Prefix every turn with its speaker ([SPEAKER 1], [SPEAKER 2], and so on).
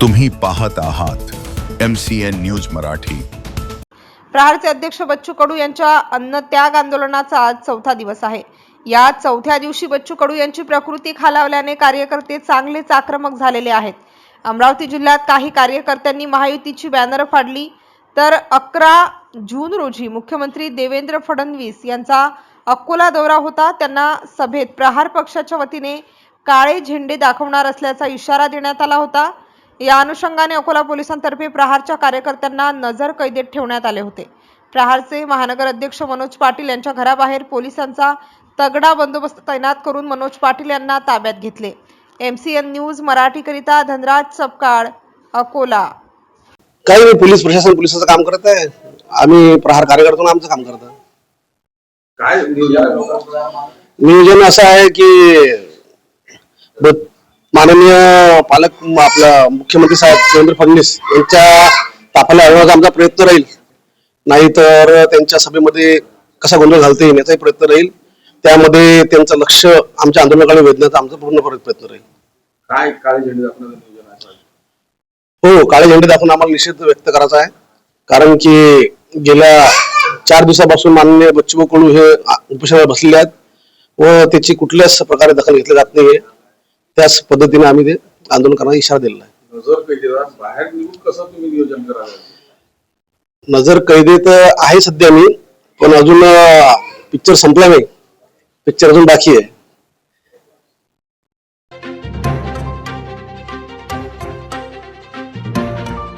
[SPEAKER 1] तुम्ही पाहत आहात M C N news Marathi.
[SPEAKER 2] प्रहारचे अध्यक्ष बच्चू कडू यांच्या अन्नत्याग आंदोलनाचा आज चौथा दिवस आहे. या चौथ्या दिवशी बच्चू कडू यांची प्रकृती खालावल्याने कार्यकर्ते चांगलेच आक्रमक झालेले आहेत. अमरावती जिल्ह्यात काही कार्यकर्त्यांनी महायुतीची बॅनर फाडली. तर अकरा जून रोजी मुख्यमंत्री देवेंद्र फडणवीस यांचा अकोला दौरा होता. त्यांना सभेत प्रहार पक्षाच्या वतीने काळे झेंडे दाखवणार असल्याचा इशारा देण्यात आला होता. या अनुषंगाने अकोला पोलिसांतर्फे प्रहारच्या कार्यकर्त्यांना नजर कैदेत ठेवण्यात आले होते. प्रहारचे महानगर अध्यक्ष मनोज पाटील यांच्या घराबाहेर पोलिसांचा तगडा बंदोबस्त तैनात करून मनोज पाटील यांना ताब्यात घेतले. एमसीएन न्यूज मराठीकरिता धनराज सपकाळ अकोला.
[SPEAKER 3] काही नाही पोलीस प्रशासन पोलिसाचं काम करत आहे. आम्ही प्रहार कार्यकर्तो आमचं काम करत
[SPEAKER 4] काय नियोजन
[SPEAKER 3] असं आहे की माननीय पालक आपला मुख्यमंत्री साहेब देवेंद्र फडणवीस यांच्या तापाला आणण्याचा आमचा प्रयत्न राहील. नाहीतर त्यांच्या सभेमध्ये कसा गोंधळ घालता येईल याचाही प्रयत्न राहील. त्यामध्ये त्यांचं लक्ष आमच्या आंदोलनाकडे वेधण्याचा आमचा पूर्ण प्रयत्न राहील.
[SPEAKER 4] काय काळे झेंडे दाखवण्याचं
[SPEAKER 3] हो काळे झेंडे दाखवून आम्हाला निषेध व्यक्त करायचा आहे. कारण की गेल्या चार दिवसापासून माननीय बच्चू कडू हे उपोषणावर बसलेले आहेत व त्याची कुठल्याच प्रकारे दखल घेतली जात नाहीये. त्याच पद्धतीने आम्ही ते आंदोलन करण्याचा इशारा दिलेला आहे.
[SPEAKER 4] नजर बाहेर निघून कसं तुम्ही नियोजन कराल?
[SPEAKER 3] नजर कैदेत आहे सध्या मी पण अजून पिक्चर संपला नाही. पिक्चर अजून बाकी आहे.